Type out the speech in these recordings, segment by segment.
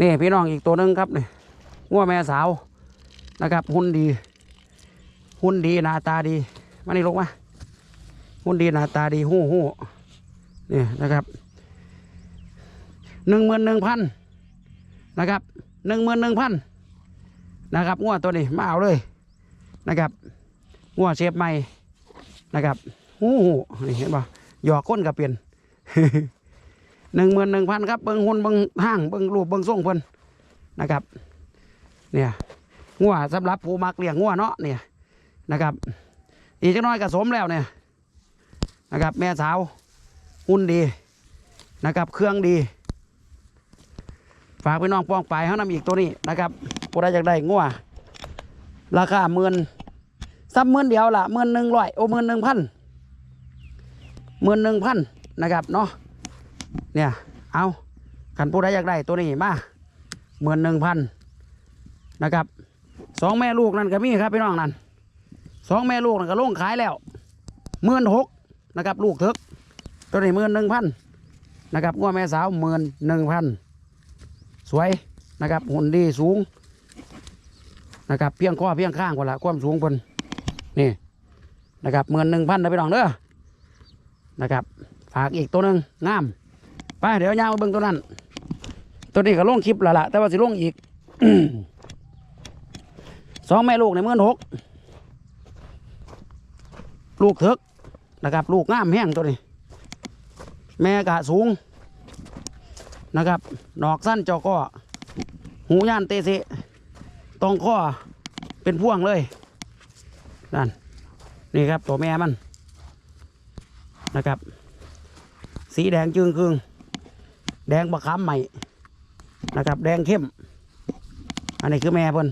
นี่พี่น้องอีกตัวหนึงครับนี่งัวแม่สาวนะครับ หุ่นดี หุ่นดีหน้าตาดีมานี่ลงมาหุ่นดีหน้าตาดีหู้หู้นี่นะครับหนึ่งหมื่นหนึ่งพันนะครับหนึ่งหมื่นหนึ่งพันนะครับงัวตัวนี้มาเอาเลยนะครับงัวเชฟใหม่นะครับหู้หู้นี่เห็นป่ะหยอกก้นกับเปลี่ยน หนึ่งหมื่นหนึ่งพันครับเบิ้งหุ่นเบิ้งห้างเบิ้งรูปเบิ้งทรงเพิ่นนะครับเนี่ยงัวสำหรับผู้มักเลี้ยงงัวเนาะเนี่ยนะครับ อีกจักน้อยก็สมแล้วเนี่ยนะครับ แม่สาวหุ่นดีนะครับ เครื่องดี ฝากพี่น้องป้องไปเขานำอีกตัวนี้นะครับผู้ใดอยากได้งัวราคาหมื่นซ้ำหมื่นเดียวละหมื่นหนึ่งร้อยโอ้หมื่นหนึ่งพันหมื่นหนึ่งพันนะครับเนาะ เนี่ย เอาขันผู้ใดอยากได้ตัวนี้มาหมื่นหนึ่งพันนะครับสองแม่ลูกนั่นก็มีครับพี่น้องนั่นสองแม่ลูกนั่นก็ลงขายแล้วหมื่นหกนะครับ ลูกเถกตัวนี้หมื่นหนึ่งพันนะครับงัวแม่สาวหมื่นหนึ่งพันสวยนะครับหุ่นดีสูงนะครับเพียงข้อเพียงข้างกว่าละความสูงเพิ่นนี่นะครับหมื่นหนึ่งพันนะพี่น้องเด้อนะครับ ฝากอีกตัวหนึ่งงาม ไปเดี๋ยวยางมาเบิ่งตัวนั้น ตัวนี้ก็ลงคลิปแล้วล่ะแต่ว่าสิลงอีกสองแม่ลูกในเมื่อนหกลูกเถิกนะครับ ลูกงามแห้งตัวนี้ แม่กะสูงนะครับดอกสั้นจอก็หูย่านเตเสตรงข้อเป็นพ่วงเลยนั่นนี่ครับตัวแม่มันนะครับ สีแดงจึงครึง แดงบะขามใหม่นะครับ แดงเข้ม อันนี้คือแม่เพิ่น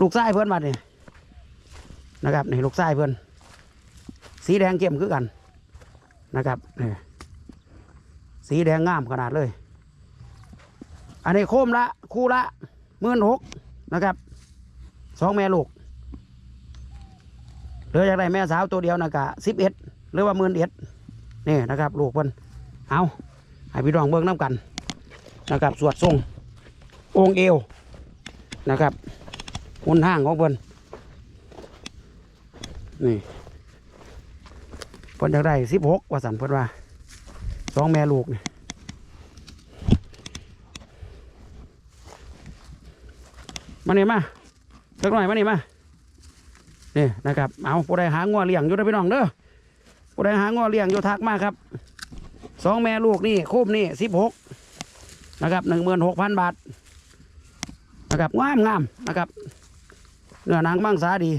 ลูกไส้เพิ่อนมาเนี่ยนะครับนี่ลูกไส้เพิ่อนสีแดงเข้มคือกันนะครับนี่สีแดงงามขนาดเลย อันนี้โคมละคู่ละหมื่นหกนะครับสองแม่ลูกเหลือจากได้แม่สาวตัวเดียวนะกะสิบเอ็ดหรือว่าหมื่นเอ็ดนี่นะครับ ลูกเพิ่นเอา ให้พี่น้องเบิ่งน้ำกันนะครับสวดทรงองเอวนะครับหุ่นห้างของเพิ่นนี่เพิ่นอยากได้สิบหกว่าสันเพิ่นว่าสองแม่ลูกนี่มานี่มาสักหน่อยมานี่มานี่นะครับเอาผู้ใดหางัวเลี้ยงอยู่นะพี่น้องเด้อผู้ใดหางอเลี้ยงโยทักมากครับ สองแม่ลูกนี่คูบนี่สิบหกนะครับหนึ่งหมื่นหกพันบาทนะครับงามงามนะครับเนื้อหนังมังสาดี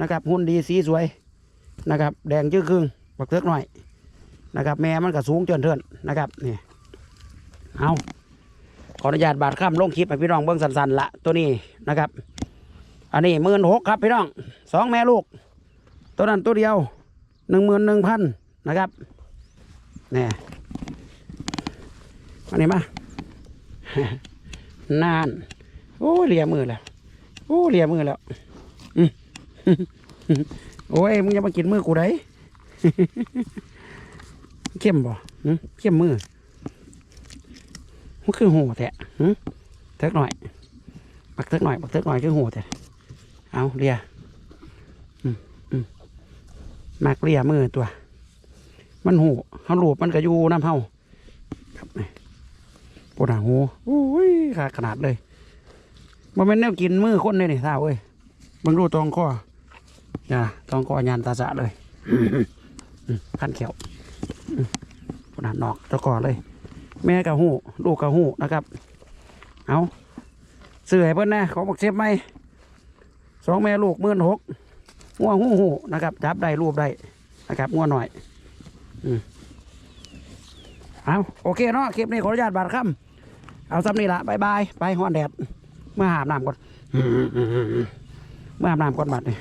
นะครับหุ่นดีสีสวยนะครับ แดงจื้อครึ่งบักเทือกหน่อยนะครับ แม่มันก็สูงเจินเทินนะครับนี่เอาขออนุญาตบาดข้ามลงคลิปให้พี่น้องเบิ้งสันๆละตัวนี้นะครับ อันนี้หมื่นหกครับพี่น้องสองแม่ลูก ตัวนั้นตัวเดียวหนึ่งหมื่นหนึ่งพันนะครับ นี่ยอันนี้มา นาน โอ้เลียมือแล้ว โอ้เลียมือแล้วโอ้ย มึงจะมากินมือกูได้เข้มบ่เข้มมือมันคือหูแทะหึเทิกหน่อย บักเทิกหน่อย บักเทิกหน่อยคือหูแทะเอาเลียมากเลียมือตัว มันหูเขาหลูบมันก็อยู่น้ำเฮาครับนี่ปวดหางหูโอ้ยขาดขนาดเลยมันเป็นแนวกินมือคนเลยนี่ท่าเว้ยบังดูตองคออย่าตองคอยานตาสะเลยขั้นเขียวอืมปวดนอกตะกอเลย แม่กับหูลูกกับหูนะครับ เอาเสื่อเพิ่นนะของบักเชฟไหมสองแม่ลูกมื่นหกงัวหูหูนะครับ จับได้รูปได้นะครับงัวหน่อย เอาโอเคเนาะคลิปนี้ขออนุญาตบาดค่ำเอาซ้ำนี่ละบายบายไปห้อนแดดเมื่อหาบน้ำก่อนเมื่อหาบน้ำก่อนบัดนี่